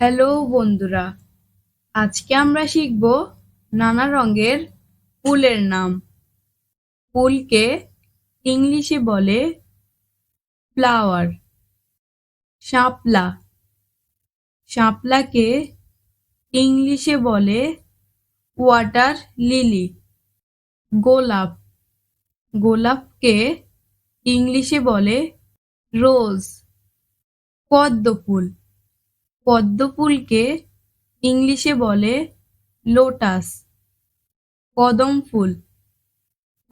Hello বন্ধুরা, আজকে আমরা শিখব নানা রঙের ফুলের নাম। ফুলকে ইংলিশে বলে ফ্লাওয়ার, শাপলা। শাপলাকে ইংলিশে বলে ওয়াটার লিলি, গোলাপ। গোলাপকে ইংলিশে বলে রোজ, পদ্ম ফুল। পদ্ম ফুলকে ইংলিশে বলে লোটাস কদম ফুল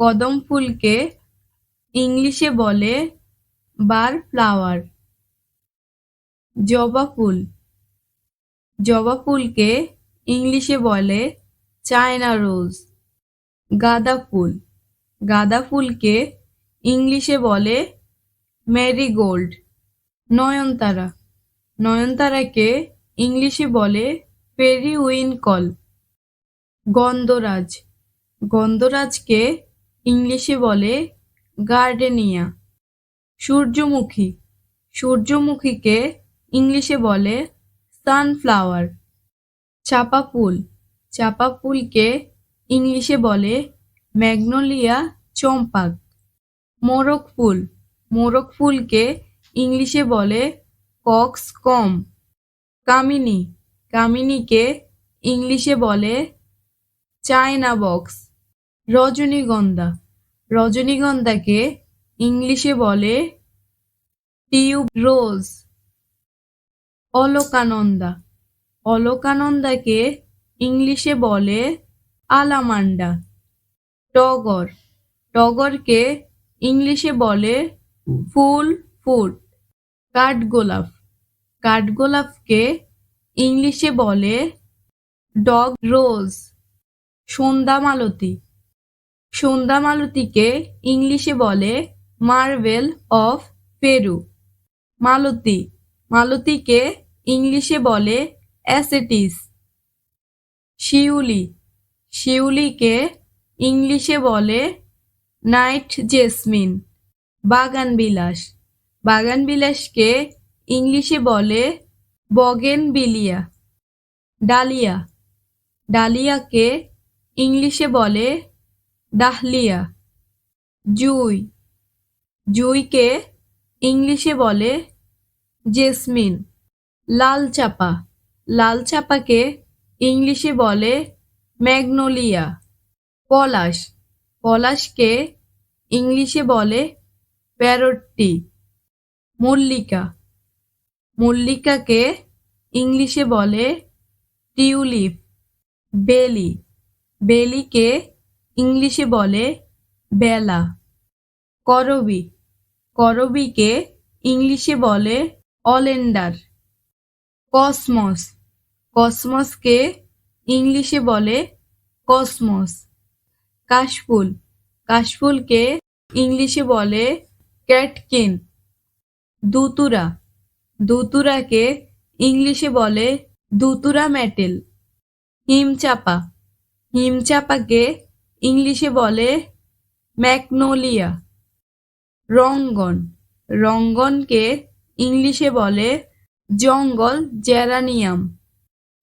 কদম ফুলকে ইংলিশে বলে বার ফ্লাওয়ার জবা ফুল জবা ফুলকে ইংলিশে বলে চায়না রোজ। গাঁদা ফুল গাঁদা ফুলকে ইংলিশে বলে ম্যারিগোল্ড নয়নতারা। নয়নতারাকে ইংলিশে বলে পেরি উইনকল গন্ধরাজ। গন্ধরাজকে ইংলিশে বলে গার্ডেনিয়া। সূর্যমুখী। সূর্যমুখীকে ইংলিশে বলে সানফ্লাওয়ার। চাপা ফুল চাপা ফুলকে ইংলিশে বলে ম্যাগনোলিয়া চম্পাক। মোরগ ফুল মোরগ ফুলকে ইংলিশে বলে কক্স কম কামিনী। কামিনীকে ইংলিশে বলে চায়না বক্স। রজনীগন্ধা। রজনীগন্ধাকে ইংলিশে বলে টিউব রোজ অলকানন্দা। অলকানন্দাকে ইংলিশে বলে আলামান্ডা। টগর। টগরকে ইংলিশে বলে ফুল ফুট। কাঠগোলাপ। কাঠগোলাপকে ইংলিশে বলে ডগ রোজ সন্ধ্যা মালতী সন্ধ্যা মালতীকে ইংলিশে বলে মার্বেল অফ পেরু। মালতী, মালতীকে ইংলিশে বলে অ্যাসেটিস। শিউলি, শিউলিকে ইংলিশে বলে নাইট জেসমিন। বাগান বিলাস বাগান বিলাসকে ইংলিশে বলে বগেন বিলিয়া, ডালিয়া। ডালিয়াকে ইংলিশে বলে ডাহলিয়া, জুই। জুইকে ইংলিশে বলে জেসমিন, লাল চাপা। লাল চাপাকে ইংলিশে বলে ম্যাগনোলিয়া, পলাশ। পলাশকে ইংলিশে বলে প্যারটটি, মল্লিকা। মল্লিকাকে ইংলিশে বলে টিউলিপ, বেলি। বেলিকে ইংলিশে বলে বেলা। করবি। করবিকে ইংলিশে বলে অলেন্ডার কসমস। কসমসকে ইংলিশে বলে কসমস। কাশফুল। কাশফুলকে ইংলিশে বলে ক্যাটকিন। দুতুরা। দুতুরাকে ইংলিশে বলে দুতুরা মেটেল হিমচাপা। হিমচাপাকে ইংলিশে বলে ম্যাকনোলিয়া রঙ্গন। রঙ্গনকে ইংলিশে বলে জঙ্গল জেরানিয়াম।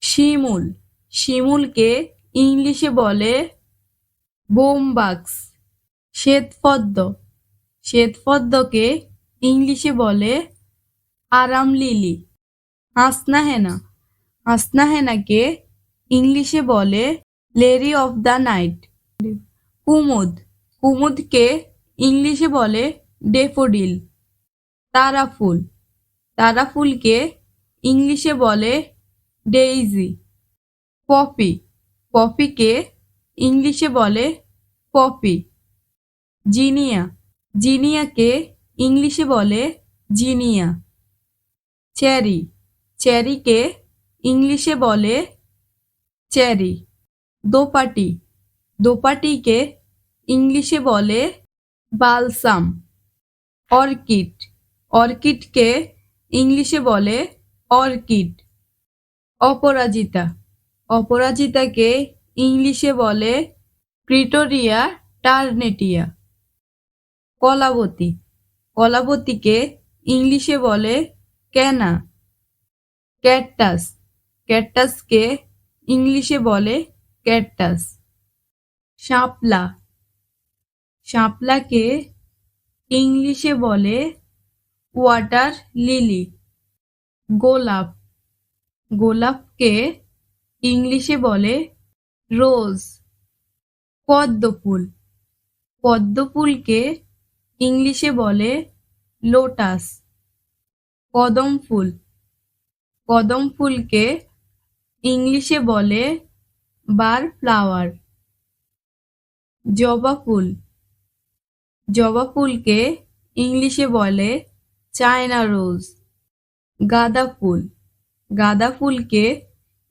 শিমুল। শিমুলকে ইংলিশে বলে বোমবাক্স। শ্বেতপদ্ম। শ্বেতপদ্মকে ইংলিশে বলে আরাম লিলি। হাসনা হেনা। হাসনা হেনাকে ইংলিশে বলে লেরি অফ দ্য নাইট। কুমুদ। কুমুদকে ইংলিশে বলে ডেফোডিল। তারা ফুল। তারা ফুলকে ইংলিশে বলে ডেইজি। পপি। পপিকে ইংলিশে বলে পপি। জিনিয়া। জিনিয়াকে ইংলিশে বলে জিনিয়া। চেরি। চেরিকে ইংলিশে বলে চেরি। দোপাটি। দোপাটিকে ইংলিশে বলে বালসাম। অর্কিড। অর্কিডকে ইংলিশে বলে অর্কিড। অপরাজিতা। অপরাজিতাকে ইংলিশে বলে ক্রিটোরিয়া টার্নেটিয়া। কলাবতী। কলাবতীকে ইংলিশে বলে ক্যানা ক্যাকটাস ক্যাকটাসকে ইংলিশে বলে ক্যাকটাস শাপলা। শাপলাকে ইংলিশে বলে ওয়াটার লিলি। গোলাপ। গোলাপকে ইংলিশে বলে রোজ। পদ্ম ফুল পদ্ম ফুলকে ইংলিশে বলে লোটাস। কদম ফুল। কদম ফুলকে ইংলিশে বলে বার ফ্লাওয়ার। জবা ফুল। জবা ফুলকে ইংলিশে বলে চায়না রোজ। গাঁদা ফুল। গাঁদা ফুলকে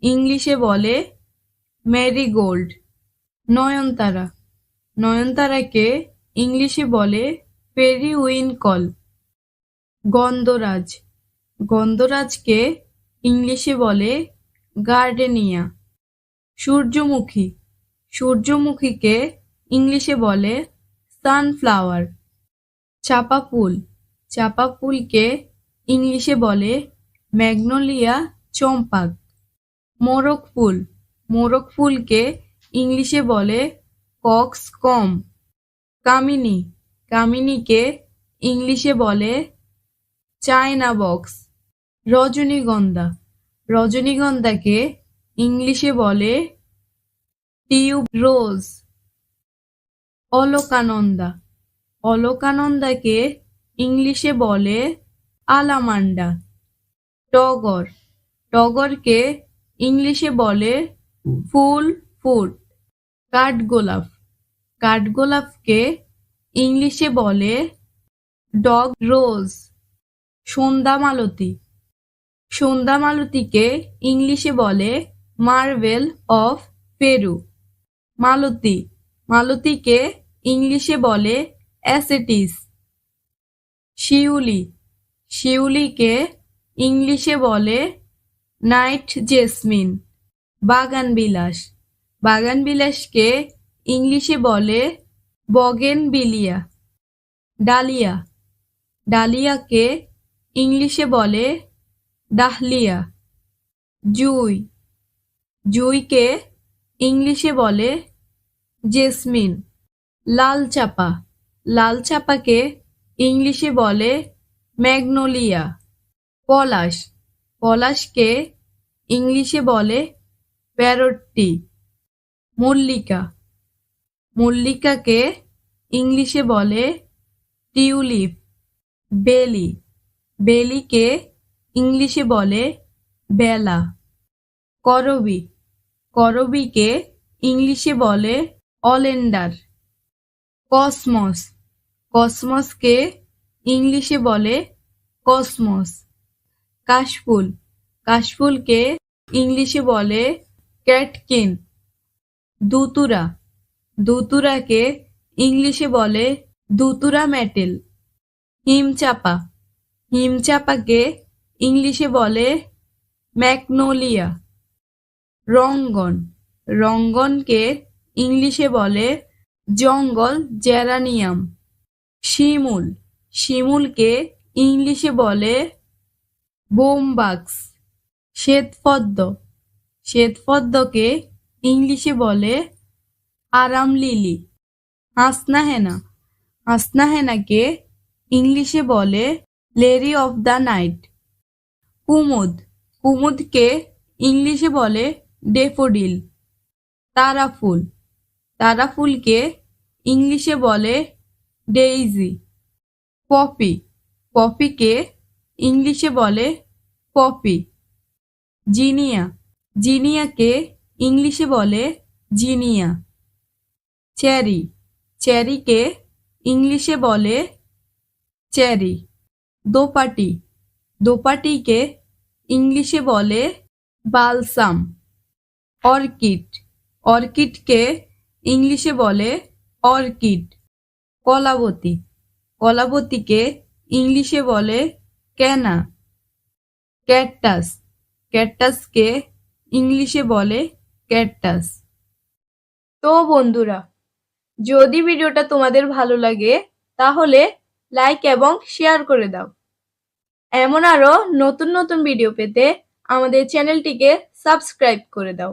ইংলিশে বলে ম্যারিগোল্ড নয়নতারা। নয়নতারাকে ইংলিশে বলে পেরিউইনকল। গন্ধরাজ। গন্ধরাজকে ইংলিশে বলে গার্ডেনিয়া। সূর্যমুখী। সূর্যমুখীকে ইংলিশে বলে সানফ্লাওয়ার। চাপা ফুল চাপা ফুলকে ইংলিশে বলে ম্যাগনোলিয়া চম্পাক। মোরগ ফুল মোরগ ফুলকে ইংলিশে বলে কক্স কম কামিনী। কামিনীকে ইংলিশে বলে চায়না বক্স। রজনীগন্ধা। রজনীগন্ধাকে ইংলিশে বলে টিউব রোজ অলকানন্দা। অলকানন্দাকে ইংলিশে বলে আলামান্ডা। টগর। টগরকে ইংলিশে বলে ফুল ফুট। কাঠগোলাপ। কাঠগোলাপকে ইংলিশে বলে ডগ রোজ। সন্ধ্যামালতী। সন্ধ্যামালতীকে ইংলিশে বলে মার্ভেল অফ পেরু। মালতী। মালতীকে ইংলিশে বলে অ্যাসেটিস। শিউলি। শিউলিকে ইংলিশে বলে নাইট জেসমিন। বাগান বিলাস বাগান বিলাসকে ইংলিশে বলে বগেন বিলিয়া ডালিয়া। ডালিয়াকে ইংলিশে বলে ডাহলিয়া। জুই। জুইকে ইংলিশে বলে জেসমিন। লাল চাপা লাল চাপাকে ইংলিশে বলে ম্যাগনোলিয়া। পলাশ। পলাশকে ইংলিশে বলে প্যারটটি। মল্লিকা। মল্লিকাকে ইংলিশে বলে টিউলিপ। বেলি। বেলিকে ইংলিশে বলে বেলা। করবি। করবিকে ইংলিশে বলে অলেন্ডার কসমস। কসমসকে ইংলিশে বলে কসমস। কাশফুল। কাশফুলকে ইংলিশে বলে ক্যাটকিন। দুতুরা। দুতুরাকে ইংলিশে বলে দুতুরা মেটেল হিমচাপা। হিমচাপাকে ইংলিশে বলে ম্যাকনোলিয়া রঙ্গন। রঙ্গনকে ইংলিশে বলে জঙ্গল জেরানিয়াম। শিমুল। শিমুলকে ইংলিশে বলে বোমবাক্স। শ্বেতপদ্ম। শ্বেতপদ্মকে ইংলিশে বলে আরাম লিলি হাসনা হেনা হাসনা হেনাকে ইংলিশে বলে লেরি অফ দ্য নাইট। কুমুদ। কুমুদকে ইংলিশে বলে ডেফোডিল তারা ফুল তারা ফুলকে ইংলিশে বলে ডেইজি। পপি। পপিকে ইংলিশে বলে পপি। জিনিয়া। জিনিয়াকে ইংলিশে বলে জিনিয়া। চেরি। চেরিকে ইংলিশে বলে চেরি। দোপাটি। দোপাটিকে ইংলিশে বলে বালসাম, অর্কিড। অর্কিডকে ইংলিশে বলে অর্কিড, কলাবতী। কলাবতীকে ইংলিশে বলে ক্যানা, ক্যাকটাস। ক্যাকটাসকে ইংলিশে বলে ক্যাকটাস। তো বন্ধুরা, যদি ভিডিওটা তোমাদের ভালো লাগে, তাহলে লাইক এবং শেয়ার করে দাও। এমন আরও নতুন নতুন ভিডিও পেতে আমাদের চ্যানেলটিকে সাবস্ক্রাইব করে দাও।